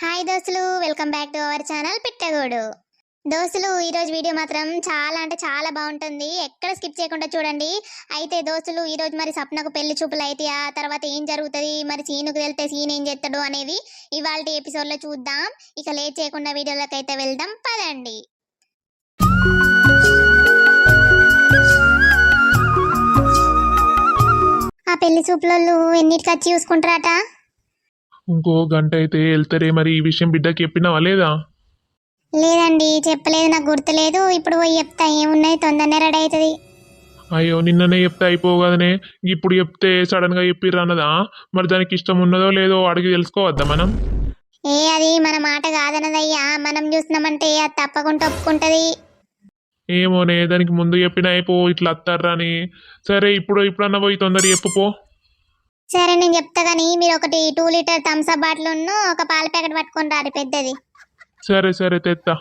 Hi దోస్తులు welcome back to our channel Pittagodu. దోస్తులు ఈరోజు వీడియో మాత్రం చాలా అంటే చాలా బాగుంటుంది. ఎక్కడ స్కిప్ చేయకుండా చూడండి. అయితే దోస్తులు ఈరోజు మరి సప్నకు పెళ్ళి చూపులు అయితే ఆ తర్వాత ఏం జరుగుతుంది? మరి సీనుకు వెళ్తే సీన్ ఏం చేస్తాడు అనేది ఇవాళ ఎపిసోడ్లో చూద్దాం. ఇక లేట్ చేయకుండా వీడియోలోకి అయితే వెళ్దాం. పదండి. ఆ పెళ్ళి చూపులలో ఎన్నిటికి వచ్చి చూసుకుంటారట? ఇంకో గంట అయితే వెళ్తారే మరి? ఈ విషయం బిడ్డకి చెప్పినావా లేదా? లేదండి చెప్పలేదు నాకు గుర్తులేదు. ఇప్పుడు పోయి చెప్తా ఏమున్నాయి? తొందరనే రెడీ అవుతుంది. అయ్యో నిన్ననే చెప్తే అయిపోవు కదనే ఇప్పుడు చెప్తే సడన్గా చెప్పిర్రు అన్నదా? మరి దానికి ఇష్టం ఉన్నదో లేదో అడిగి తెలుసుకోవద్దా మనం? ఏ అది మన మాట కాదన్నదయ్యా. మనం చూసినామంటే అది తప్పకుండా ఒప్పుకుంటది. ఏమోనే దానికి ముందు చెప్పిన అయిపో ఇట్లా అత్తారా అని. సరే ఇప్పుడు ఇప్పుడన్నా పోయి తొందర చెప్పు పో. సరే నేను చెప్తా కానీ మీరు ఒకటి two litre Thums Up bottle ఉన్న ఒక పాల ప్యాకెట్ పట్టుకొని రారు పెద్దది. సరే సరే తెత్తా.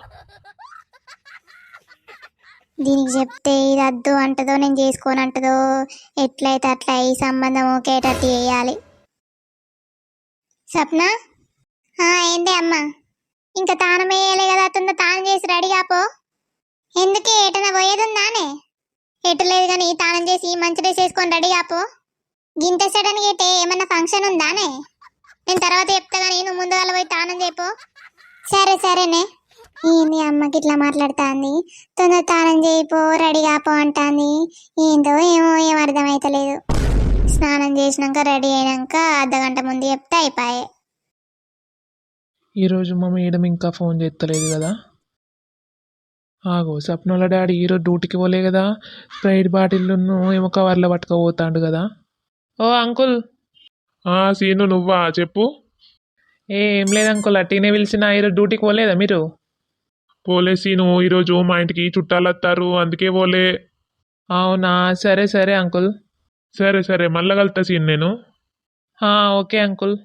దీనికి చెప్తే ఇది వద్దు అంటదో నేను చేసుకోను అంటదో ఎట్లయితే అట్లా ఈ సంబంధం ఒకేటట్టు చేయాలి. సప్న ఆ, ఏంది అమ్మా? ఇంకా తానం వేయాలి కదా తుంద తానం చేసి రెడీ కాపో. ఎందుకే? ఎటన పోయేది ఉందానే ఎటు లేదు కానీ తానం చేసి మంచి డ్రెస్ వేసుకొని రెడీ కాపో. గింత సడన్ గేటే ఏమన్నా ఫంక్షన్ ఉందానే? నేను తర్వాత చెప్తా కానీ నువ్వు ముందుగా పోయి తానం చేయపో సరే సరేనే. ఏంది అమ్మకి ఇట్లా మాట్లాడుతుంది? తొందర తానం చేయిపో రెడీ కాపో అంటుంది. ఏందో ఏమో ఏం అర్థమైతలేదు. స్నానం చేసినాక రెడీ అయినాక అర్ధగంట ముందు చెప్తే అయిపోయే. ఈరోజు మా మేడం ఇంకా ఫోన్ చేస్తలేదు కదా. ఆగో సప్నల డాడీ ఈరోజు డ్యూటీకి పోలే కదా. స్ప్రైట్ బాటిల్ను ఏమో కవర్లో పట్టుకపోతాడు కదా. ఓ అంకుల్. సీను నువ్వా? చెప్పు. ఏ లేదు అంకుల్ అట్టినే పిలిచిన ఈరోజు డ్యూటీకి పోలేదా మీరు? పోలే సీను ఈరోజు మా ఇంటికి చుట్టాలు వస్తారు అందుకే పోలే. అవునా? సరే సరే అంకుల్. సరే సరే మళ్ళా కలుతా సీన్ నేను. Okay uncle.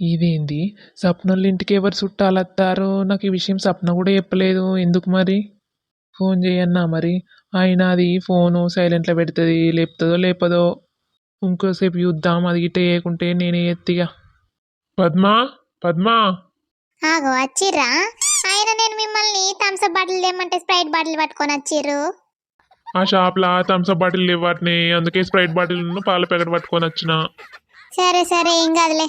ఇదేంది? సప్నోళ్ళ ఇంటికి ఎవరు చుట్టాలు వస్తారు? నాకు ఈ విషయం సప్న కూడా చెప్పలేదు. ఎందుకు మరి? ఫోన్ చేయన్నా మరి? అయినా అది ఫోను సైలెంట్లో పెడుతుంది లేపుతుందో లేపదో. ఇంకోసేపు చూద్దాం అది గిట్ట చేయకుంటే నేనే ఎత్తిగా. పద్మా పద్మా. ఆగో వచ్చిర్రా ఆయన నేను మిమ్మల్ని థమ్స్ అప్ బాటిల్ తెమ్మంటే స్ప్రైట్ బాటిల్ పట్టుకొని వచ్చిర్రు ఆ షాప్లో థమ్స్అప్ బాటిల్ లేవాటిని అందుకే స్ప్రైట్ బాటిల్ పాల ప్యాకెట్ పట్టుకొని వచ్చిన సరే సరే ఏం కాదులే.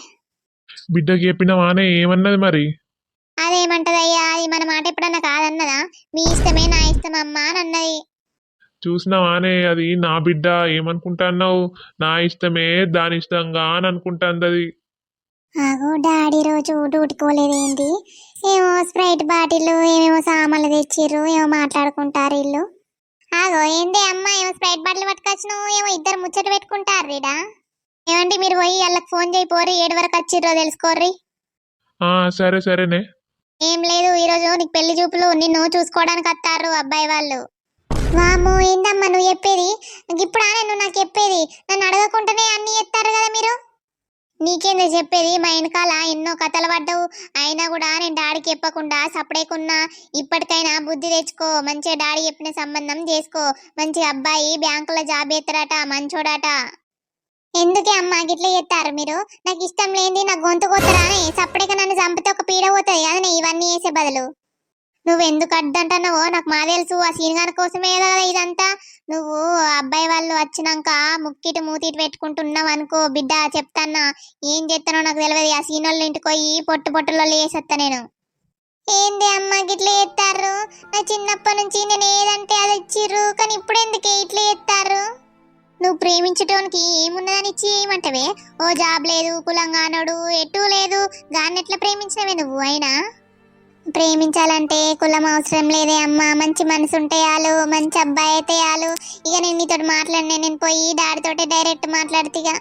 బిడ్డకి చెప్పినవానే ఏమన్నది మరి? అదేమంటదయ్యా అది మన మాట ఎప్పుడన్నా కాదన్నదా? మీ ఇష్టమే నా ఇష్టం అమ్మా అని అన్నది. చూసినావానే అది నా బిడ్డ ఏమనుకుంటున్నావు నా ఇష్టమే దాని ఇష్టంగా అని అనుకుంటుంది అది ఆగో డాడీ రోజు డ్యూటీకి పోలేదేంటి ఏమో స్ప్రైట్ బాటిల్ ఏమేమో సామాన్లు తెచ్చిర్రు ఏమో మాట్లాడుకుంటారు ఇల్లు. ఆగో ఏంది అమ్మ ఏమో స్ప్రైట్ బాటిల్ పట్టుకొచ్చిన ఏమో ఇద్దరు ముచ్చట పెట్టుకుంటారు రీడా ఏమండి మీరు పోయి వాళ్ళకి ఫోన్ చేయి పోరి ఏడు వరకు వచ్చిర్రో తెలుసుకోర్రి? ఆ, సరే సరేనే. ఏం లేదు ఈరోజు నీకు పెళ్ళి చూపులు నిన్ను చూసుకోవడానికి వస్తారు అబ్బాయి వాళ్ళు. వాము ఏందమ్మా నువ్వు చెప్పేది? ఇప్పుడు నువ్వు నాకు చెప్పేది. నన్ను అడగకుండానే అన్ని చెప్తారు కదా మీరు? నీకేంది చెప్పేది? మా వెనకాల ఎన్నో కథలు పడ్డావు. అయినా కూడా నేను డాడీకి చెప్పకుండా సపడేకున్నా ఇప్పటికైనా బుద్ధి తెచ్చుకో. మంచిగా డాడీ చెప్పిన సంబంధం చేసుకో. మంచి అబ్బాయి బ్యాంకులో జాబ్ ఎత్తరాట మంచోడాట. ఎందుకే అమ్మా గిట్ల చేస్తారు మీరు? నాకు ఇష్టం లేనిది నా గొంతు కొత్తరా అని సపడేక నన్ను చంపితే ఒక పీడ పోతుంది కదా ఇవన్నీ వేసే బదులు. నువ్వు ఎందుకు అడ్డంటున్నావో నాకు మా తెలుసు. ఆ సీనిగారి కోసమే కదా ఇదంతా. నువ్వు అబ్బాయి వాళ్ళు వచ్చినాక ముక్కిటి మూతిటి పెట్టుకుంటున్నావు అనుకో బిడ్డ చెప్తాన్నా. ఏం చేస్తానో నాకు తెలియదు ఆ సీనోళ్ళ ఇంటికి పోయి పొట్టు పొట్టులో వేసేస్తా నేను. ఏంది అమ్మ గిట్ల చేస్తారు నా చిన్నప్పటి నుంచి నేను ఏదంటే అది ఇచ్చిర్రు. కానీ ఇప్పుడు ఎందుకే ఇట్లా చేస్తారు నువ్వు ప్రేమించటానికి ఏమున్నదని ఇచ్చి ఏమంటవే? ఓ జాబ్ లేదు కులంగానోడు ఎటు లేదు. దాన్ని ఎట్లా ప్రేమించినవే నువ్వు అయినా? ప్రేమించాలంటే కులం అవసరం లేదే అమ్మ. మంచి మనసు ఉంటే చాలు మంచి అబ్బాయి అయితే చాలు ఇక నేను నీతో మాట్లాడినా నేను పోయి డాడీతోటే డైరెక్ట్ మాట్లాడుతీగా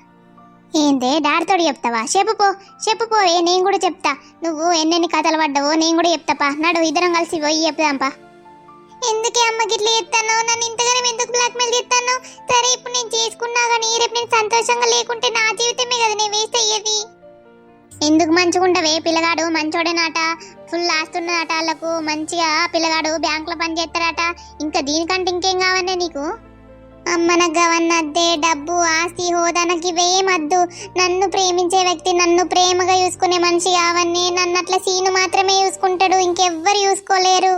ఏందే? డాడీతోటి చెప్తావా? చెప్పు పో చెప్పు నేను కూడా చెప్తా. నువ్వు ఎన్నెన్ని కథలు పడ్డావో నేను కూడా చెప్తాపా నడు ఇద్దరం కలిసి పోయి చెప్దాంపా ఎందుకే అమ్మ గిట్ల చెప్తాను నన్ను ఇంతగానే ఎందుకు బ్లాక్మెయిల్ చేస్తాను సరే ఇప్పుడు నేను చేసుకున్నా కానీ రేపు నేను సంతోషంగా లేకుంటే నా జీవితమే కదా నేను వేస్ట్ అయ్యేది ఎందుకు మంచుకుంటావే పిల్లగాడు? మంచోడేనాట. ఫుల్ ఆస్తున్నదట వాళ్ళకు మంచిగా పిల్లగాడు బ్యాంకులో పనిచేస్తాడట ఇంకా దీనికంటే ఇంకేం కావనే నీకు? అమ్మ గవన్నద్దే డబ్బు ఆస్తి హోదా నాకు ఇవేమద్దు నన్ను ప్రేమించే వ్యక్తి నన్ను ప్రేమగా చూసుకునే మనిషి కావన్నీ నన్ను అట్లా సీను మాత్రమే చూసుకుంటాడు. ఇంకెవ్వరు చూసుకోలేరు.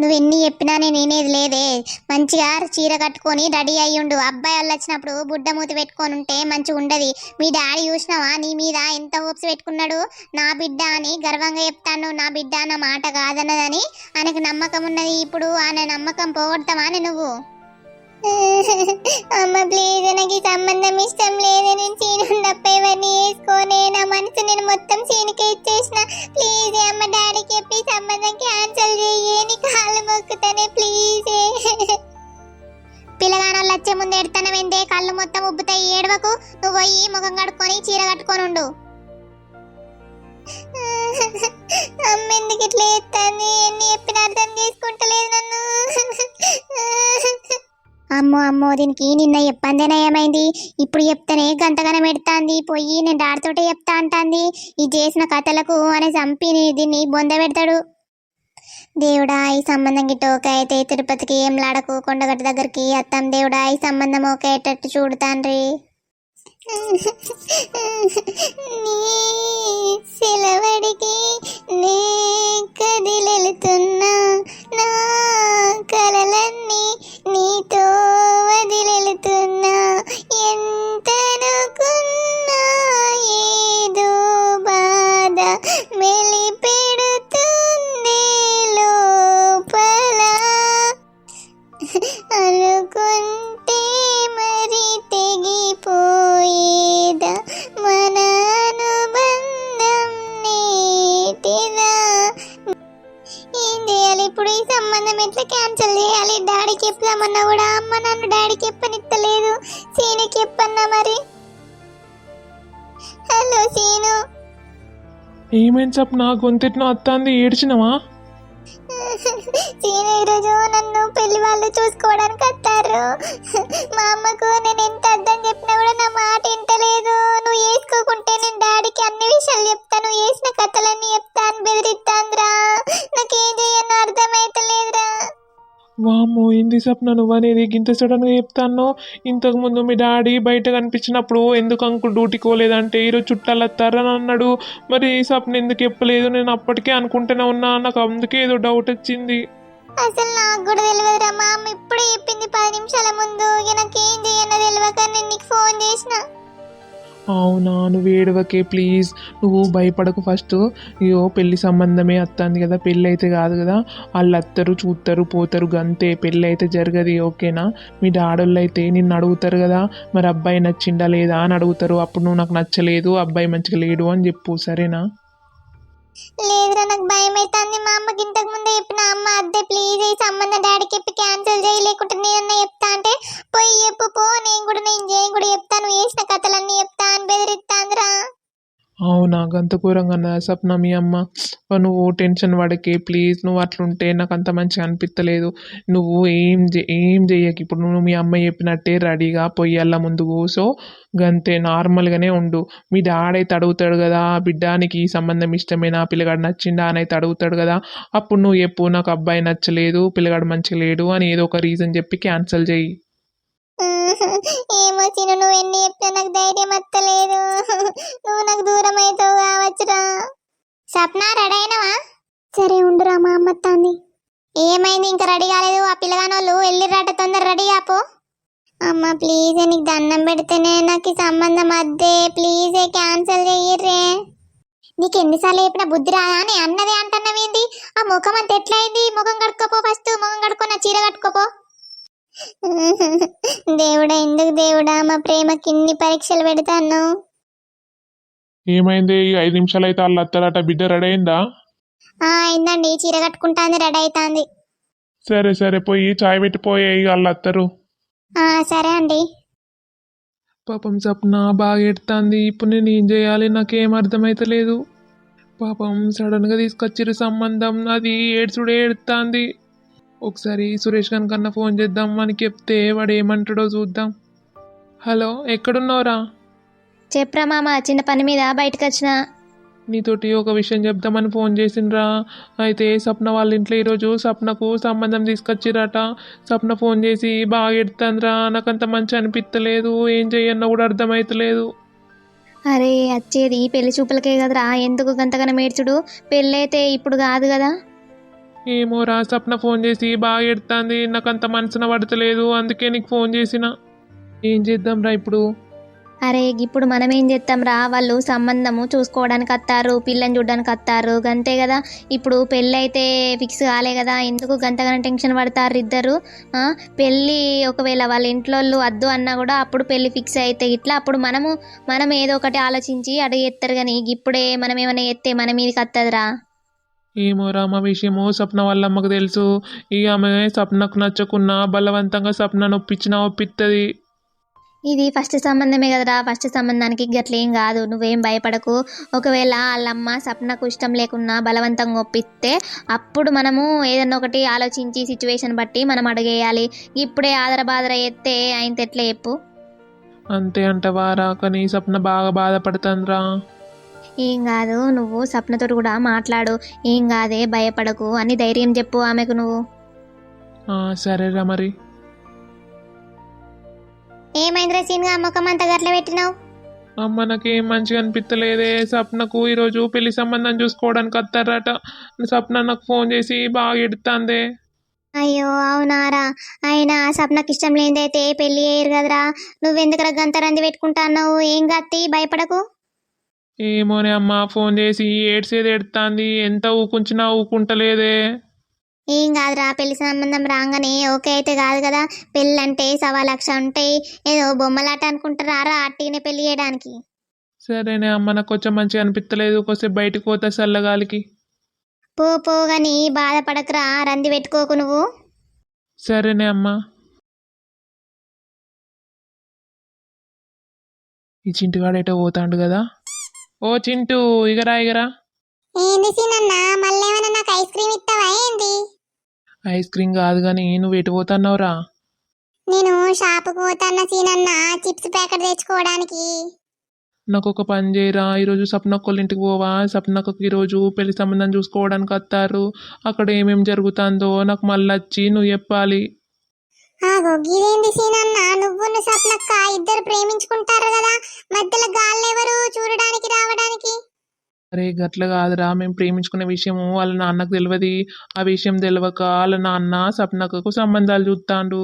నువ్వు ఎన్ని చెప్పినా నేను వినేది లేదే. మంచిగా చీర కట్టుకొని రెడీ అయ్యుండు అబ్బాయి వాళ్ళు వచ్చినప్పుడు బుడ్డ మూతి పెట్టుకొని ఉంటే మంచిగా ఉండదు. మీ డాడీ చూసినావా? నీ మీద ఎంత ఓప్స్ పెట్టుకున్నాడు? నా బిడ్డ అని గర్వంగా చెప్తాను నా బిడ్డ నా మాట కాదన్నదని. ఆయనకు నమ్మకం ఉన్నది ఇప్పుడు. ఆయన నమ్మకం పోగొడతావా అని నువ్వు? అమ్మ ప్లీజ్ నాకు ఈ సంబంధం ఇష్టం లేదు. నేను సీను తప్ప ఇవన్నీ వేసుకోనే నా మనసు నేను మొత్తం సీనుకే ఇచ్చేసిన. ప్లీజ్ అమ్మ డాడీకి చెప్పి సంబంధం క్యాన్సిల్ చెయ్యి. నీ కాళ్ళు మొక్కుతానే ప్లీజ్ పిల్లగానోళ్ళు వచ్చే ముందు ఎడతానం ఏందే? కళ్ళు మొత్తం ఉబ్బుతాయి. ఏడవకు. నువ్వు పోయి ముఖం కడుక్కొని చీర కట్టుకొని ఉండు. అమ్మ ఎందుకు ఇట్లా ఎత్తాంది ఎన్ని చెప్పిన అర్థం చేసుకుంటలేదు నన్ను. అమ్మో అమ్మో దీనికి నిన్న చెప్పందేనా ఏమైంది? ఇప్పుడు చెప్తేనే గంతగనం పెడతాంది పోయి నేను డాడితోటే చెప్తా అంటాంది. ఈ చేసిన కథలకు అని చంపి దీన్ని బొంద పెడతాడు. దేవుడా ఈ సంబంధం గిట్ట ఓకే అయితే తిరుపతికి ఏం లాడకు? కొండగట్టు దగ్గరికి అత్తం దేవుడా ఈ సంబంధం ఓకే అయ్యేటట్టు చూడు నీ సెలవడికి నే కదిలెలుతున్నా. నా కలలన్నీ నీతో వదిలెలుతున్నా. ఎంతనుకున్నా ఏదో బాధ మెలిపే నువ్వేం చెప్పు నా గొంతెట్నో అత్తంది ఏడ్చినవా? వామ్మో ఏంది అనేది గింత సడన్గా చెప్తాను ఇంతకుముందు మీ డాడీ బయట కనిపించినప్పుడు ఎందుకు అంకుల్ డ్యూటీకి పోలేదంటే ఈరోజు చుట్టాలు వస్తారని అన్నాడు. మరి ఈ సప్న ఎందుకు చెప్పలేదు? నేను అప్పటికే అనుకుంటూనే ఉన్నా. నాకు అందుకే ఏదో డౌట్ వచ్చింది. అసలు నాకు కూడా తెలియదురా మా అమ్మ ఇప్పుడే చెప్పింది పది నిమిషాల ముందు. ఇక నాకేం చేయనో తెలియక నేను నీకు ఫోన్ చేసిన. అవునా నువ్వు ఏడవకే ప్లీజ్ నువ్వు భయపడకు ఫస్ట్ అయ్యో పెళ్ళి సంబంధమే వస్తుంది కదా పెళ్ళి అయితే కాదు కదా. వాళ్ళు అత్తరు చూస్తారు పోతారు గంతే పెళ్ళి అయితే జరగదు ఓకేనా మీ డాడోళ్ళు అయితే నిన్ను అడుగుతారు కదా మరి అబ్బాయి నచ్చిండా లేదా అని అడుగుతారు. అప్పుడు నువ్వు నాకు నచ్చలేదు అబ్బాయి మంచిగా లేడు అని చెప్పు సరేనా? లేదురా నాకు భయం అవుతుంది మా అమ్మకి ఇంతకు ముందే చెప్పిన అమ్మ అద్దె ప్లీజ్ ఈ సంబంధం డాడీకి చెప్పి క్యాన్సిల్ చేయి లేకుంటే నేనన్నా చెప్తా అంటే పోయి చెప్పు పో నేను కూడా నేను చేయను కూడా చెప్తాను వేసిన కథలన్నీ చెప్తా అని బెదిరిస్తాందిరా అవునా? గంత ఘోరంగా అన్నదా సప్న మీ అమ్మ? నువ్వు టెన్షన్ పడకే ప్లీజ్. నువ్వు అట్లుంటే నాకు అంత మంచిగా అనిపించలేదు నువ్వు ఏం చే ఏం చేయకు ఇప్పుడు నువ్వు మీ అమ్మ చెప్పినట్టే రెడీగా పొయ్యల్ల ముందు కూసో. గంతే నార్మల్గానే ఉండు. మీ డాడైతే అడుగుతాడు కదా బిడ్డానికి ఈ సంబంధం ఇష్టమేనా? పిల్లగాడు నచ్చిందా అని అయితే అడుగుతాడు కదా అప్పుడు నువ్వు చెప్పు నాకు అబ్బాయి నచ్చలేదు పిల్లగాడు మంచిగా లేడు అని ఏదో ఒక రీజన్ చెప్పి క్యాన్సిల్ చేయి ఏమో చిన్న నువ్వు ఎన్ని చెప్పినా నాకు ధైర్యం వస్తలేదు నువ్వు నాకు దూరం అవుతావు కావచ్చురా. సప్న రెడీ అయినవా? సరే ఉండురా మా అమ్మ తాంది ఏమైంది? ఇంకా రెడీ కాలేదు. ఆ పిల్లగానోళ్ళు వెళ్ళిరాట తొందర రెడీ కాపో అమ్మ ప్లీజ్ నీకు దండం పెడితేనే నాకు ఈ సంబంధం అద్దే. ప్లీజ్ క్యాన్సిల్ చెయ్యర్రే. నీకు ఎన్నిసార్లు చెప్పిన బుద్ధి రాదా? అని అన్నదే అంటున్నావేంది ఆ ముఖం అంత ఎట్లయింది? ముఖం కడుక్కోపో ఫస్ట్. ముఖం కడుక్కొని చీర కట్టుకోపో. దేవుడా ఎందుకు దేవుడా? మా ప్రేమకి ఇన్ని పరీక్షలు పెడతాను ఏమైంది? ఈ ఐదు నిమిషాలు అయితే వాళ్ళు అత్తారట బిడ్డ రెడీ అయిందా ఆ అయిందండి. చీర కట్టుకుంటాంది రెడీ అవుతాంది సరే సరే పోయి చాయ్ పెట్టిపోయే వాళ్ళు అత్తరు. ఆ సరే అండి. పాపం సప్న బాగా ఎడుతుంది. ఇప్పుడు నేను ఏం చేయాలి? నాకేం అర్థమైతలేదు పాపం సడన్గా తీసుకొచ్చిర్రు సంబంధం. అది ఏడ్చుడే ఏడుతుంది. ఒకసారి సురేష్ కనుకన్నా ఫోన్ చేద్దాం. మనకి చెప్తే వాడు ఏమంటాడో చూద్దాం. హలో ఎక్కడున్నావురా? చెప్పురా మామ చిన్న పని మీద బయటకు వచ్చిన. నీతోటి ఒక విషయం చెప్దామని ఫోన్ చేసిండ్రా. అయితే సప్న వాళ్ళ ఇంట్లో ఈరోజు సప్నకు సంబంధం తీసుకొచ్చిరట. సప్న ఫోన్ చేసి బాగా ఎడుతుందిరా. నాకంత మంచి అనిపించలేదు ఏం చెయ్యన్నా కూడా అర్థమవుతలేదు అరే వచ్చేది పెళ్ళి చూపులకే కదరా. ఎందుకు గంతగానం ఏడ్చుడు? పెళ్ళైతే ఇప్పుడు కాదు కదా. ఏమో రా సప్న ఫోన్ చేసి బాగా ఎడుతుంది నాకంత మనసున పడతలేదు అందుకే నీకు ఫోన్ చేసిన. ఏం చేద్దాం రా ఇప్పుడు? అరే ఇప్పుడు మనం ఏం చేస్తాం రా? వాళ్ళు సంబంధము చూసుకోవడానికి వస్తారు పిల్లని చూడడానికి వస్తారు గంతే కదా? ఇప్పుడు పెళ్ళి అయితే ఫిక్స్ కాలే కదా ఎందుకు గంతగానే టెన్షన్ పడతారు ఇద్దరు? పెళ్ళి ఒకవేళ వాళ్ళ ఇంట్లో వాళ్ళు వద్దు అన్నా కూడా అప్పుడు పెళ్ళి ఫిక్స్ అయితే ఇట్లా అప్పుడు మనము మనం ఏదో ఒకటి ఆలోచించి అడుగు ఎత్తారు కానీ ఇప్పుడే మనం ఏమైనా ఎత్తే మన మీదకి వస్తుందిరా ఏమో రా మా విషయము సప్న వాళ్ళ అమ్మకు తెలుసు. ఇక ఆమె సప్నకు నచ్చకున్నా బలవంతంగా సప్న నొప్పించినా ఒప్పిస్తుంది ఇది ఫస్ట్ సంబంధమే కదరా. ఫస్ట్ సంబంధానికి గట్లేం కాదు. నువ్వేం భయపడకు. ఒకవేళ వాళ్ళమ్మ సప్నకు ఇష్టం లేకున్నా బలవంతంగా ఒప్పిస్తే అప్పుడు మనము ఏదన్నా ఒకటి ఆలోచించి సిచ్యువేషన్ బట్టి మనం అడిగేయాలి. ఇప్పుడే ఆదర బాదర ఎత్తే ఆయన ఎట్లా చెప్పు. అంతే అంటవారా. కానీ సప్న బాగా బాధపడుతుందిరా. ఏం కాదు నువ్వు సప్నతో కూడా మాట్లాడు. ఏం కాదే భయపడకు అని ధైర్యం చెప్పు ఆమెకు నువ్వు. ఆ, సరేరా మరి. ఏమైందిరా సీన్గా ముఖం అంత గట్ల పెట్టినావు? అమ్మ నాకేం మంచిగా అనిపించలేదే సప్నకు ఈరోజు పెళ్ళి సంబంధం చూసుకోవడానికి వస్తారట. సప్న నాకు ఫోన్ చేసి బాగా ఎడుతుంది. అయ్యో అవునారా. అయినా సప్నకి ఇష్టం లేదైతే పెళ్ళి అయ్యారు కదరా. నువ్వెందుకు గంత రంది పెట్టుకుంటాన్నావు ఏం గత్తి? భయపడకు. ఏమోనే అమ్మ ఫోన్ చేసి ఏడ్సేది ఎడుతుంది? ఎంత ఊకుంచినా ఊకుంటలేదే. ఏం కాదురా పెళ్ళి సంబంధం రాగానే ఓకే అయితే కాదు కదా. పెళ్ళి అంటే సవా లక్ష ఉంటాయి ఏదో బొమ్మలాట అనుకుంటారా అట్టినే పెళ్ళి చేయడానికి? సరేనే అమ్మ నాకు కొంచెం మంచిగా అనిపించలేదు కొంచెం బయటకు పోతా చల్లగాలికి. పో పోగాని బాధపడకురా రంది పెట్టుకోకు నువ్వు. సరేనే అమ్మా. ఈ చింటుగాడు ఎటో పోతాండు కదా. ఓ చింటూ ఇగరా ఇగరా. ఏంది సీనన్న మళ్ళీ ఏమైనా నాకు ఐస్ క్రీమ్ ఇస్తావా ఏంది? ఐస్ క్రీమ్ కాదు కానీ నువ్వు ఎటు పోతున్నావురా? నేను షాపుకు పోతాన్న సీనన్న చిప్స్ ప్యాకెట్ తెచ్చుకోవడానికి. నాకు ఒక పని చేయరా ఈరోజు సప్నక్కళ్ళ ఇంటికి పోవా? సప్నక్కకి ఈరోజు పెళ్ళి సంబంధం చూసుకోవడానికి వస్తారు. అక్కడ ఏమేం జరుగుతుందో నాకు మళ్ళీ వచ్చి నువ్వు చెప్పాలి. ఆగో గిదేంది సీనన్న నువ్వు సప్నక్క ఇద్దరు ప్రేమించుకుంటారు కదా? మధ్యలో గాల్లెవరు చూడడానికి రావడానికి? అరే గట్ల కాదురా. మేము ప్రేమించుకునే విషయము వాళ్ళ నాన్నకు తెలియదు ఆ విషయం తెలియక వాళ్ళ నాన్న సప్నక్కకు సంబంధాలు చూస్తాండు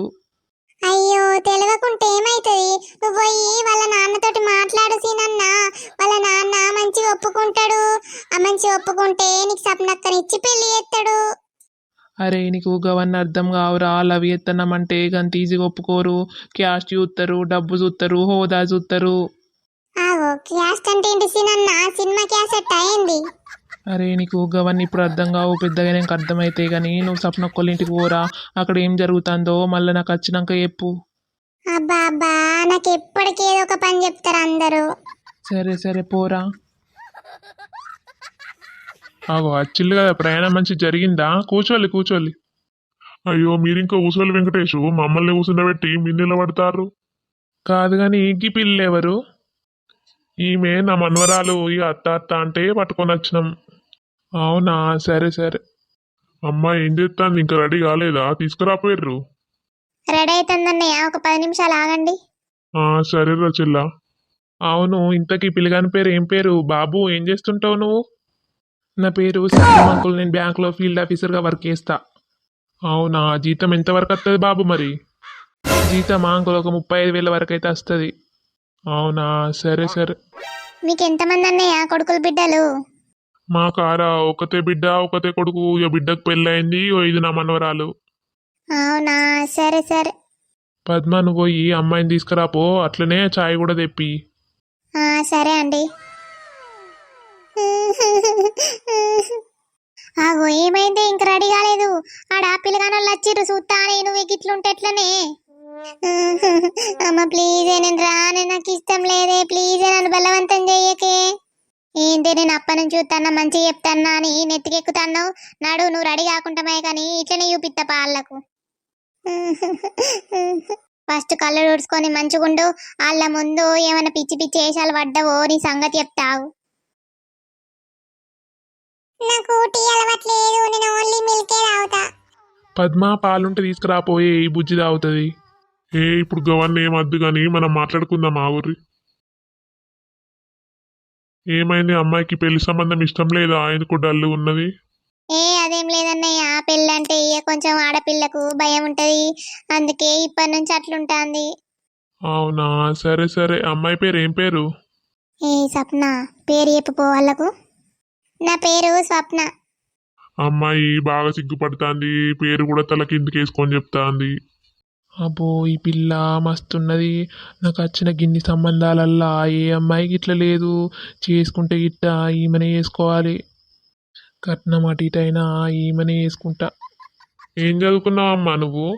అయ్యో తెలియకుంటే ఏమైతుంది? నువ్వు పోయి వాళ్ళ నాన్నతోటి మాట్లాడు సీనన్న వాళ్ళ నాన్న మంచిగా ఒప్పుకుంటాడు. ఆ మంచిగా ఒప్పుకుంటే నీకు సప్నక్కనిచ్చి పెళ్ళి చేస్తాడు అరే నీకు గవన్న అర్థం కావురా లవ్ ఎత్తన్నామంటే గంత ఈజీగా ఒప్పుకోరు. క్యాష్ చూస్తారు డబ్బు చూస్తారు హోదా చూస్తారు ఆగో క్యాస్ట్ అంటే ఏంటి సీనన్న సినిమా క్యాసెట్ అయింది. అరే నీకు గవన్ ఇప్పుడు అర్థం కావు పెద్దగా నాకు అర్థమైతే కానీ నువ్వు సప్నక్కోళ్ళ ఇంటికి పోరా అక్కడ ఏం జరుగుతుందో మళ్ళీ నాకు వచ్చినాక చెప్పు. అబ్బా అబ్బా నాకు ఎప్పటికీ ఏదో ఒక పని చెప్తారు అందరూ. సరే సరే పోరా. ఆగో అచ్చిల్లు కదా ప్రయాణం మంచి జరిగిందా? కూర్చోవాలి కూర్చోవాలి అయ్యో మీరింకా కూర్చోవాలి వెంకటేషు? మమ్మల్ని కూర్చుండబెట్టి మీరు నిలబడతారు? కాదు కానీ ఈ పిల్లలు ఎవరు ఈమె నా మనవరాలు ఇక అత్త అత్త అంటే పట్టుకొని వచ్చినాం. అవునా? సరే సరే. అమ్మా ఏం చేస్తాను ఇంకా రెడీ కాలేదా? తీసుకురాపోయారు రెడీ అవుతుందన్నయ్య ఒక పది నిమిషాలు ఆగండి. ఆ సరే రచిల్లా అవును ఇంతకీ పిల్లగాని పేరు ఏం పేరు? బాబు ఏం చేస్తుంటావు నువ్వు? నా పేరు సత్యం అంకుల్. నేను బ్యాంక్లో ఫీల్డ్ ఆఫీసర్గా వర్క్ చేస్తా. అవునా? జీతం ఎంత వరకు వస్తుంది బాబు మరి? జీతం అంకుల్ ఒక ముప్పై ఐదు వేల వరకు అయితే వస్తుంది. అవునా? సరే సరే. మీకు ఎంతమంది అన్నయ్య? కొడుకులు బిడ్డలు? మా కారా ఒకతే బిడ్డ ఒకతే కొడుకు. ఇక బిడ్డకు పెళ్ళయింది. ఓ ఇది నా మనవరాలు. అవునా? సరే సరే. పద్మ నువ్వు పోయి అమ్మాయిని తీసుకురాపో అట్లనే చాయ్ కూడా తెప్పి. ఆ, సరే అండి. ఆగో ఏమైంది? ఇంక రెడీ కాలేదు. ఆడ పిల్లగానోళ్ళు వచ్చిర్రు చూస్తానే నువ్వు ఇట్లుంటే ఎట్లనే? అమ్మ ప్లీజ్ నేను రానే నాకు ఇష్టం లేదే. ప్లీజ్ నన్ను బలవంతం చెయ్యకే ఏంటి నేను అప్ప నుంచి చూస్తానా మంచిగా చెప్తానా అని నెత్తికెక్కుతాను నాడు నువ్వు రెడీ కాకుంటామే కానీ ఇట్లనే చూపిస్తా పాళ్ళకు ఫస్ట్ కళ్ళు తుడుచుకొని మంచిగుండు. వాళ్ళ ముందు ఏమైనా పిచ్చి పిచ్చి వేషాలు పడ్డవో నీ సంగతి చెప్తావు. నాకు టీ అలవాట్లేదు నేను ఓన్లీ మిల్కే తాగుతా. పద్మ పాలుంటే తీసుకురాపోయే ఈ బుజ్జి తాగుతుంది. ఏ ఇప్పుడు గవర్న ఏం వద్దు కానీ మనం మాట్లాడుకుందాం ఆ ఊరి ఏమైంది అమ్మాయికి పెళ్ళి సంబంధం ఇష్టం లేదా? ఎందుకు డల్లు ఉన్నది? ఏ అదేం లేదన్నయ్య. పెళ్ళి అంటే ఇక కొంచెం ఆడపిల్లకు భయం ఉంటది. అందుకే ఇప్పటి నుంచి అట్లుంటాంది. అవునా? సరే సరే. అమ్మాయి పేరు ఏం పేరు? ఏ స్వప్న పేరు చెప్పు వాళ్ళకు. నా పేరు స్వప్న. అమ్మాయి బాగా సిగ్గుపడుతుంది. పేరు కూడా తల కిందకి వేసుకొని చెప్తాంది. అబ్బో ఈ పిల్ల మస్తున్నది. నాకు వచ్చిన గిన్ని సంబంధాలల్లా ఏ అమ్మాయికి ఇట్లా లేదు. చేసుకుంటే గిట్ట ఈమెనే వేసుకోవాలి కట్నం అటు ఇటు అయినా ఈమెనే వేసుకుంటా ఏం చదువుకున్నావు అమ్మా నువ్వు?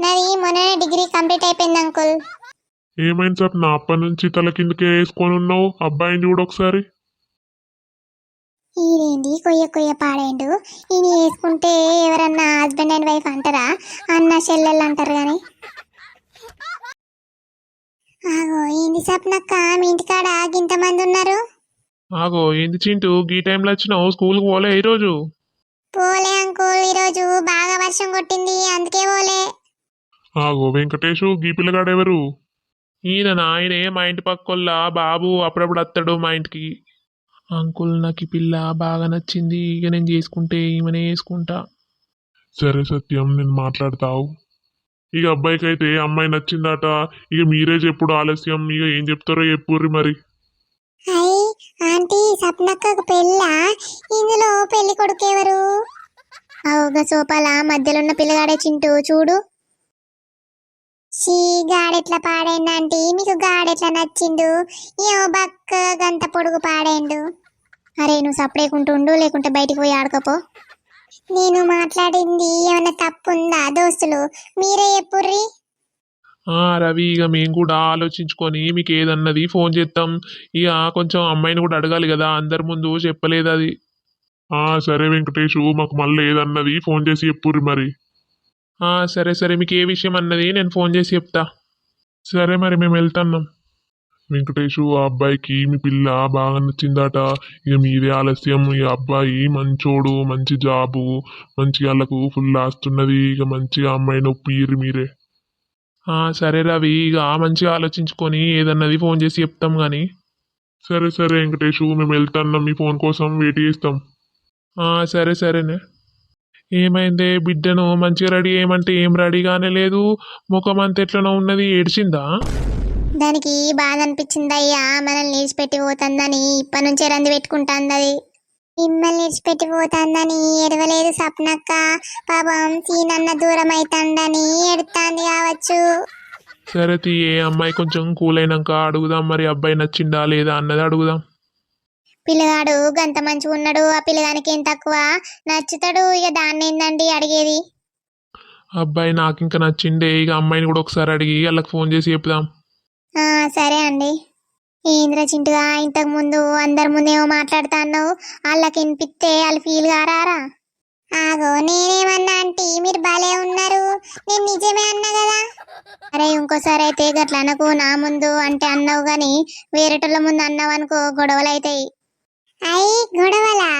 నాది మొన్ననే డిగ్రీ కంప్లీట్ అయిపోయింది అంకుల్. ఏమైంది సార్ నా అప్పటి నుంచి తల కిందకే వేసుకొని ఉన్నావు. అబ్బాయిని చూడు ఒకసారి. ఈయనేంది కొయ్య కొయ్య పాడేండు? ఈయన వేసుకుంటే ఎవరన్నా హస్బెండ్ అండ్ వైఫ్ అంటారా? అన్న చెల్లెళ్ళు అంటారు కానీ ఆగో ఏంది సప్నక్క? మీ ఇంటికాడ ఇంతమంది ఉన్నారు? ఆగో ఏంది చింటూ? గీ టైంలో వచ్చినావు? స్కూల్కి పోలే ఈరోజు? పోలే అంకుల్ ఈరోజు బాగా వర్షం కొట్టింది అందుకే పోలే. ఆగో వెంకటేషు గీ పిల్లగాడెవరు? ఈయన ఆయనే మా ఇంటి పక్కోళ్ళ బాబు అప్పుడప్పుడు వస్తాడు మా ఇంటికి. అంకుల్ నాకు ఈ పిల్ల బాగా నచ్చింది ఇక నేను చేసుకుంటే ఈమెనే వేసుకుంటా సరే సత్యం నేను మాట్లాడతావు. ఇక అబ్బాయికి అయితే అమ్మాయి నచ్చిందట ఇక మీరే చెప్పుడు ఆలస్యం ఇక ఏం చెప్తారో చెప్పుర్రి మరి. అయ్యి ఆంటీ పెళ్ళా? ఇందులో పెళ్ళి కొడుకు ఎవరు అవుగా సోపాల మధ్యలో ఉన్న పిల్లగాడే చింటూ చూడు. షీ గాడెట్లా పాడేండు మీకు గాడెట్లా నచ్చిండు? ఏమో బక్క గంత పొడుగు పాడేండు. అరే నువ్వు సపడేకుంటుండు లేకుంటే బయటికి పోయి ఆడుకోపో. నేను మాట్లాడింది ఏమైనా తప్పుందా దోస్తులు? మీరే చెప్పుర్రి. ఆ రవి ఇక మేము కూడా ఆలోచించుకొని మీకు ఏదన్నది ఫోన్ చేస్తాం ఇక కొంచెం అమ్మాయిని కూడా అడగాలి కదా అందరి ముందు చెప్పలేదు అది ఆ సరే వెంకటేషు మాకు మళ్ళీ ఏదన్నది ఫోన్ చేసి చెప్పుర్రి మరి. సరే సరే మీకు ఏ విషయం అన్నది నేను ఫోన్ చేసి చెప్తా. సరే మరి మేము వెళ్తున్నాం. వెంకటేషు ఆ అబ్బాయికి మీ పిల్ల బాగా నచ్చిందట. ఇక మీదే ఆలస్యం. ఈ అబ్బాయి మంచోడు మంచి జాబు మంచిగా వాళ్ళకు ఫుల్ ఆస్తున్నది. ఇక మంచిగా అమ్మాయిని ఒప్పిర్రి మీరే. సరే రవి ఇక మంచిగా ఆలోచించుకొని ఏదన్నది ఫోన్ చేసి చెప్తాం కానీ సరే సరే వెంకటేషు మేము వెళ్తున్నాం. మీ ఫోన్ కోసం వెయిట్ చేస్తాం. సరే సరేనే. ఏమైందే బిడ్డను? మంచిగా రెడీ చేయమంటే ఏం రెడీగానే లేదు. ముఖం అంత ఎట్లనో ఉన్నది ఏడ్చిందా? దానికి బాధ అనిపించింది అయ్యా? మనల్ని విడిచిపెట్టి పోతుందని ఇప్పటి నుంచే రంది పెట్టుకుంటాంది అది మిమ్మల్ని విడిచిపెట్టి పోతుందని ఎడవలేదు సప్నక్క పాపం సీనన్న దూరం అవుతాందని ఎడుతాంది కావచ్చు. సరే తీ ఏ అమ్మాయి కొంచెం కూల్ అయినాక అడుగుదాం. మరి అబ్బాయి నచ్చిందా లేదా అన్నది అడుగుదాం. పిల్లగాడు గంత మంచిగా ఉన్నాడు ఆ పిల్లగానికి ఏం తక్కువ? నచ్చుతాడు. ఇక దాన్ని ఏందండి అడిగేది? అబ్బాయి నాకు ఇంకా నచ్చిండే. ఇక అమ్మాయిని కూడా ఒకసారి అడిగి వాళ్ళకి ఫోన్ చేసి చెప్దాం. ఆ, సరే అండి. ఏంద్ర చింటుగా ఇంతకు ముందు అందరి ముందేమో మాట్లాడుతా అన్నావు వాళ్ళకి వినిపిస్తే వాళ్ళు ఫీల్ కారారా ఆగో నేనేమన్నా ఆంటీ మీరు భలే ఉన్నారు. నేను నిజమే అన్నా కదా? అరే ఇంకోసారి అయితే గట్ల అనకు నా ముందు అంటే అన్నావు గాని వేరేటోళ్ళ ముందు అన్నావు అనుకో గొడవలు అవుతాయి అయ్యి గొడవలా.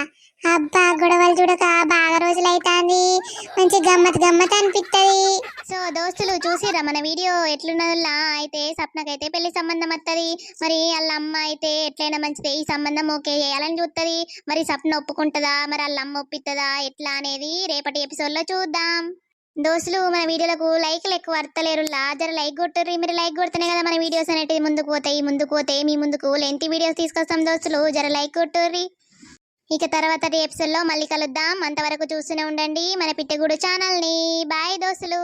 అబ్బా గొడవలు చూడక బాగా రోజులు మంచి గమ్మత్ గమ్మత్ అనిపిస్తుంది సో దోస్తులు చూసిరా మన వీడియో ఎట్లున్నదిలా? అయితే సప్నకైతే పెళ్ళి సంబంధం వస్తుంది మరి వాళ్ళ అమ్మ అయితే ఎట్లయినా మంచిదే ఈ సంబంధం ఓకే చేయాలని చూస్తుంది మరి సప్న ఒప్పుకుంటుందా? మరి వాళ్ళ అమ్మ ఒప్పిస్తుందా ఎట్లా అనేది రేపటి ఎపిసోడ్లో చూద్దాం. దోస్తులు మన వీడియోలకు లైక్లు ఎక్కువ అర్థలేరులా జర లైక్ కొట్టుర్రి. మీరు లైక్ కొడితేనే కదా మన వీడియోస్ అనేటివి ముందుకు పోతాయి ముందుకు పోతే మీ ముందుకు లెంతి వీడియోస్ తీసుకొస్తాం దోస్తులు. జర లైక్ కొట్టుర్రి. ఇక తర్వాత ఎపిసోడ్లో మళ్ళీ కలుద్దాం. అంతవరకు చూస్తూనే ఉండండి. మన పిట్టగూడు ఛానల్ని బాయ్ దోస్తులు.